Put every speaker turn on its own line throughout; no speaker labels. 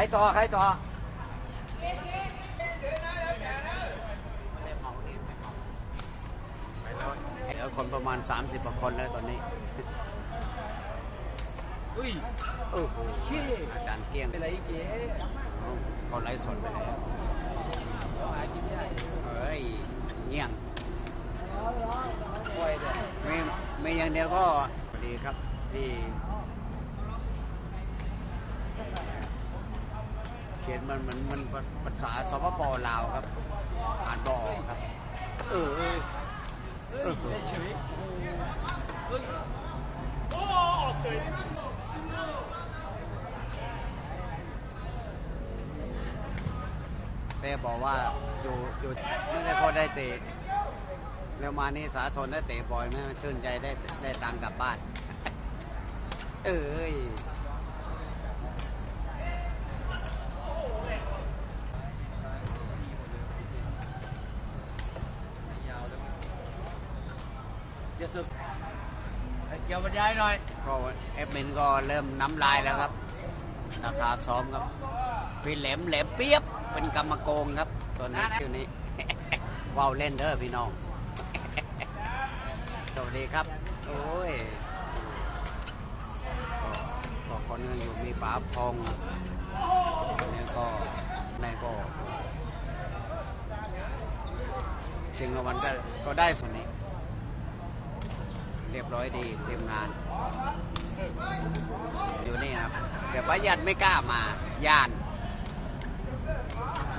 รต่อใครต่อไปแล้วเหลือคนประมาณ 30กว่าคนแล้วตอนนี้
อุ้ย
โอ้โห
เชี่ย
อาจารย์เพียง
เป็นไรอีกเก๋
ก็ไลฟ์สดไปแล้ว
หากินไม่ได้
เฮ้ยเงี้ยง
ป่วยแต่
ไม่ไม่อย่างเดียวก็ดีครับที่ เขียนมันมันมันภาษาสปปลาวครับ อ่านบออกครับ เออเออเออ
เล่นเฉยเฮ้ย
เต้บอกว่าอยู่อยู่ไม่ได้พอได้เตะแล้วมานี่สาธนได้เตะบ่อยไหมชื่นใจได้ได้ตังกลับบ้าน เอ้ยา
วแล้วจะ สุด
เกี่ยวบรรยายหน่อยก็เอฟมินก็เริ่มน้ำลายแล้วครับราคาซ้อมครับพี่แหลมแหลมเปียบเป็นกรรมโกงครับ ตัวนี้ชื่อนี้ว้าวเล่นเด้อพี่น้อง สวัสดีครับ โอ้ยก็ก็คนหนึงอยู่มีป๋าพงคนนี้ก็ในายก็ชิงรางวัลก็ก็ได้ส่วนนี้ เรียบร้อยดีเตรียมงาน อยู่นี่ครับเดี๋ยวว่ายันไม่กล้ามายาน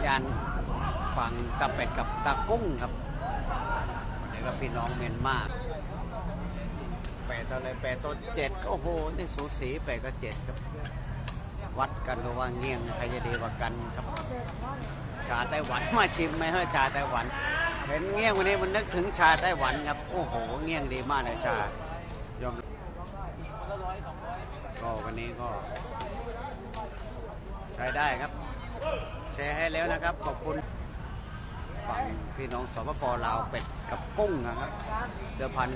ยานฝั่งตะเป็ดกับตะกุ้งครับเดี๋ยวก็พี่น้องเมียนมาแปดอะไรแปดตัวเจ็ดก็โอ้โหนี่สูสีแปดก็เจ็ดครับ วัดกันดูว่าเงี้ยงใครจะดีกว่ากันครับ ชาไต้หวันมาชิมไหมเฮ้ยชาไต้หวัน เห็นเงี้ยงวันนี้มันนึกถึงชาไต้หวันครับ โอ้โห เงี้ยงดีมากเลยชายอมก็วันนี้ก็ ใช้ได้ครับ แชร์ให้แล้วนะครับ ขอบคุณฝั่งพี่น้องสปปลาวเป็ดกับกุ้งนะครับเดือพัน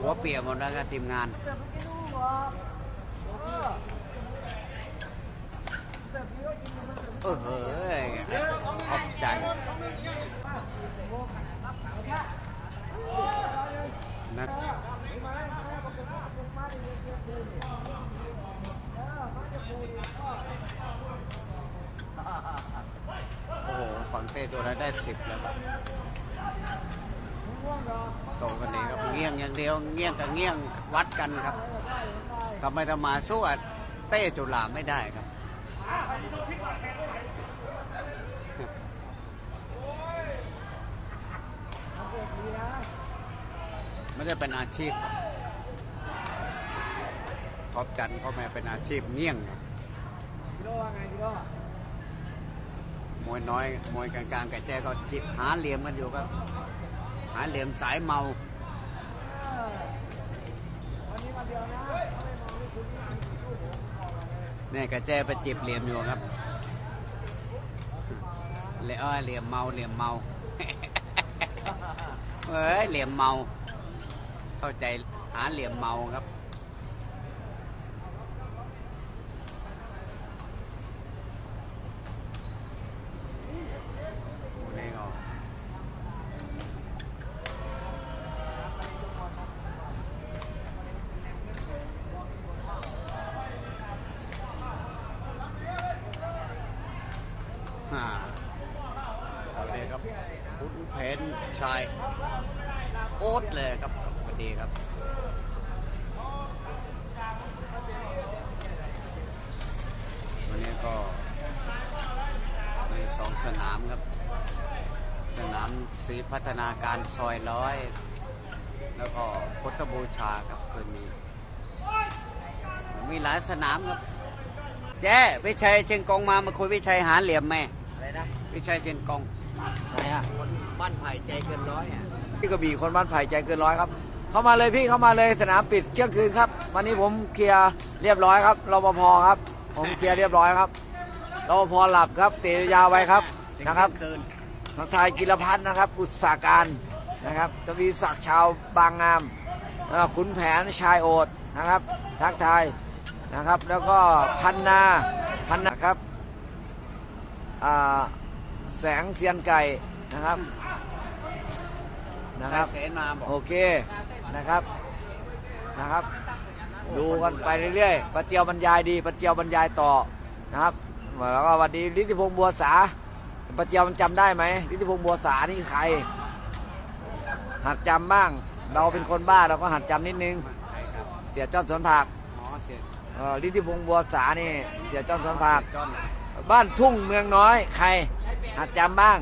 หัวเปียกหมดแล้วครับทีมงานเออเฮ้ยขอบใจนะ โอ้โหฝั่งเต้ตัวนั้นได้สิบแล้วครับโตกันดีครับเงี้ยงอย่างเดียวเงี้ยงกับเงี้ยงวัดกันครับทำไมทำมาสู้เต้จุฬาไม่ได้ครับไม่ได้เป็นอาชีพท็อปจันเขาแม่เป็นอาชีพเงี้ยงครับ
กิโลว่าไงกิโล
วยน้อย มวยกลางๆกับแจก็จิบหาเหลี่ยมกันอยู่ครับ หาเหลี่ยมสายเมา
วันนี้วันเดียวนะ
เนี่ยกระแจไปจีบเหลี่ยมอยู่ครับเลยเอ้ยเหลี่ยมเมาเหลี่ยมเมาเฮ้ยเหลี่ยมเมา เข้าใจหาเหลี่ยมเมาครับ โอ้นี่ก็ ฮ่าสวัสดีครับคุณเพนชายโอ๊ตเลยครับสวัสดีครับวันนี้ก็มีสองสนามครับ สนามศรีพัฒนาการซอยร้อย แล้วก็พุทธบูชาครับคืนนี้ มีหลายสนามครับ เจ๊วิชัยเชียงกงมามาคุยวิชัยหาเหลี่ยมแม่
นะ
วิชัยเชียงกง
ไหนอะ
คนบ้านไผ่ใจเกินร้อยอะ
พี่กระบี่คนบ้านไผ่ใจเกินร้อยครับ เข้ามาเลยพี่เข้ามาเลยสนามปิดเที่ยงคืนครับ วันนี้ผมเคลียร์เรียบร้อยครับรปภครับ ผมเคลียร์เรียบร้อยครับรปภหลับครับเตะยาวไว้ครับนะครับ
เกิน
ทักทายกิรพัฒน์นะครับอุตสาหการนะครับทวีศักดิ์ชาวบางงามเอ่อขุนแผนชายโอดนะครับ ทักทายนะครับ แล้วก็พันนาพันนาครับอ่า แสงเซียนไก่นะครับนะครับ
เสนาบอก
โอเคนะครับนะครับ ดูกันไปเรื่อยๆปะเจียวบรรยายดีปะเจียวบรรยายต่อนะครับแล้วก็สวัสดีลิทธิพงษ์บัวสาปะเจียวมันจำได้ไหมลิทธิพงษ์บัวสานี่ใคร หัดจำบ้าง เราเป็นคนบ้าเราก็หัดจำนิดนึง
ใครครับ
เสียจ้อนสวนผัก
หมอเสีย
เอ่อลิทธิพงษ์บัวสานี่ เสียจ้อนสวนผัก
จอน
บ้านทุ่งเมืองน้อย ใครหัดจำบ้าง